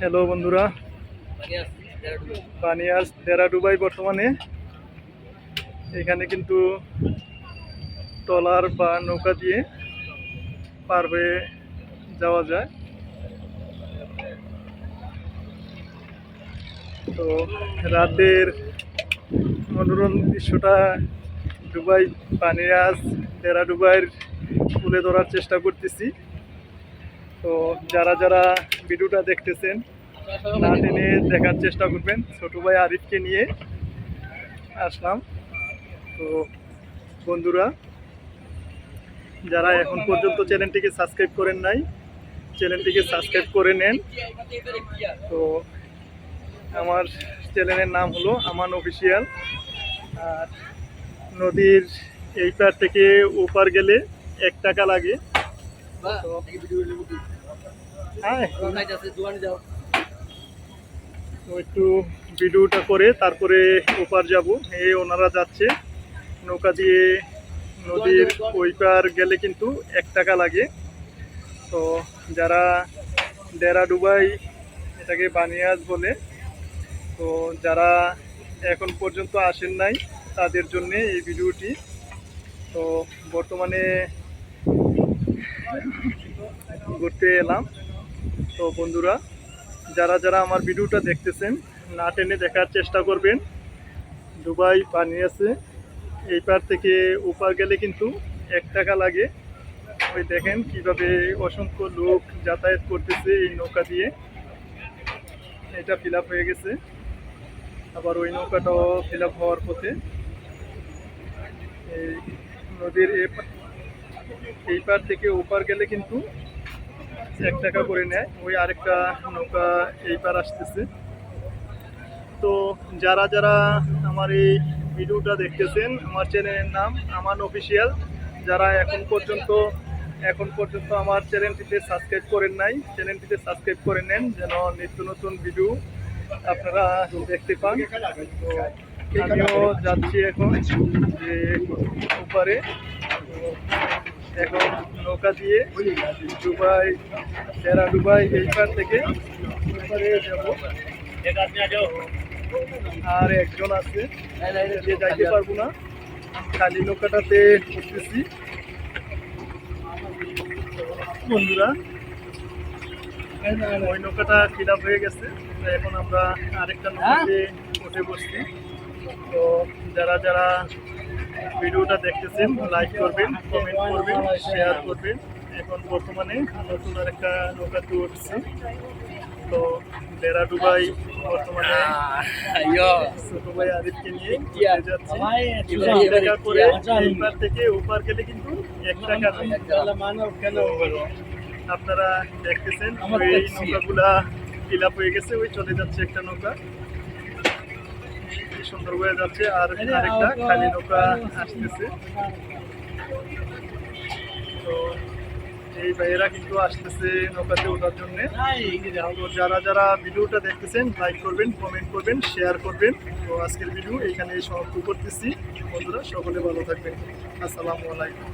Hello বন্ধুরা। পানিয়াস ডেরাডুবাই বর্তমানে। এখানে কিন্তু ট্রলার বা নৌকা দিয়ে পার হয়ে যাওয়া যায়। তো রাতের মনোরম দৃশ্যটা দুবাই পানিয়াস ডেরাডুবাইয়ের তুলে ধরার চেষ্টা করতেছি। তো যারা যারা ভিডিওটা দেখতেছেন, না টেনে দেখার চেষ্টা করবেন। ছোট ভাই আরিফকে নিয়ে আসলাম। তো বন্ধুরা, যারা এখন পর্যন্ত চ্যানেলটিকে সাবস্ক্রাইব করেন নাই, চ্যানেলটিকে সাবস্ক্রাইব করে নেন। তো আমার চ্যানেলের নাম হলো আমান অফিসিয়াল। আর নদীর এই পার থেকে ওপার গেলে এক টাকা লাগে। একটু ভিডিওটা করে তারপরে ওপার যাব। এই ওনারা যাচ্ছে। নৌকা দিয়ে নদীর ওই পার গেলে কিন্তু এক টাকা লাগে। তো যারা ডেরা ডুবাই এটাকে বানিয়াজ বলে, তো যারা এখন পর্যন্ত আসেন নাই, তাদের জন্য এই ভিডিওটি। তো বর্তমানে ঘুরতে এলাম। তো বন্ধুরা, যারা যারা আমার ভিডিওটা দেখতেছেন, না টেনে দেখার চেষ্টা করবেন। দুবাই পানি আছে। এই পার থেকে ওপার গেলে কিন্তু এক টাকা লাগে। ওই দেখেন কীভাবে অসংখ্য লোক যাতায়াত করতেছে এই নৌকা দিয়ে। এটা ফিল হয়ে গেছে। আবার ওই নৌকাটাও ফিল হওয়ার পথে। এই নদীর এ এই পার থেকে ওপার গেলে কিন্তু এক টাকা করে নেয়। ওই আরেকটা নৌকা এই পার আসতেছে। তো যারা যারা আমার এই ভিডিওটা দেখতেছেন, আমার চ্যানেলের নাম আমান অফিসিয়াল। যারা এখন পর্যন্ত এখন পর্যন্ত আমার চ্যানেলটিতে সাবস্ক্রাইব করেন নাই, চ্যানেলটিতে সাবস্ক্রাইব করে নেন যেন নিত্য নতুন ভিডিও আপনারা দেখতে পান। তো আমিও যাচ্ছি এখন যে এখন নৌকা দিয়ে দুবাই, সেরা দুবাই, এই পার থেকে যাব। আর একজন আছে, যে যাইতে পারব না। খালি নৌকাটাতে উঠতেছি। বন্ধুরা, ওই নৌকাটা ফিল হয়ে গেছে। এখন আমরা আরেকটা নৌকাতে উঠে বসছি। তো যারা যারা ভিডিওটা দেখতেছেন লাইক করবেন কমেন্ট করবেন শেয়ার করবেন। এখন বর্তমানে নতুন আরেকটা নৌকাতে উঠছি তো বেড়া ডুবাই বর্তমানে ছোট ভাই আদিতকে নিয়ে যাচ্ছি। টাকা করে। এই থেকে ওপার গেলে কিন্তু এক টাকা নেয়। আপনারা দেখতেছেন ওই নৌকাগুলা ফিল আপ হয়ে গেছে ওই চলে যাচ্ছে একটা নৌকা। সুন্দর হয়ে যাচ্ছে আর আরেকটা খালি নৌকা আসতেছে। তো এই ভাইয়েরা কিন্তু আসতেছে নৌকাতে ওঠার জন্য। তো যারা যারা ভিডিওটা দেখতেছেন লাইক করবেন কমেন্ট করবেন শেয়ার করবেন। তো আজকের ভিডিও এইখানে সমাপ্ত করতেছি। বন্ধুরা সকলে ভালো থাকবেন। আসসালামু আলাইকুম।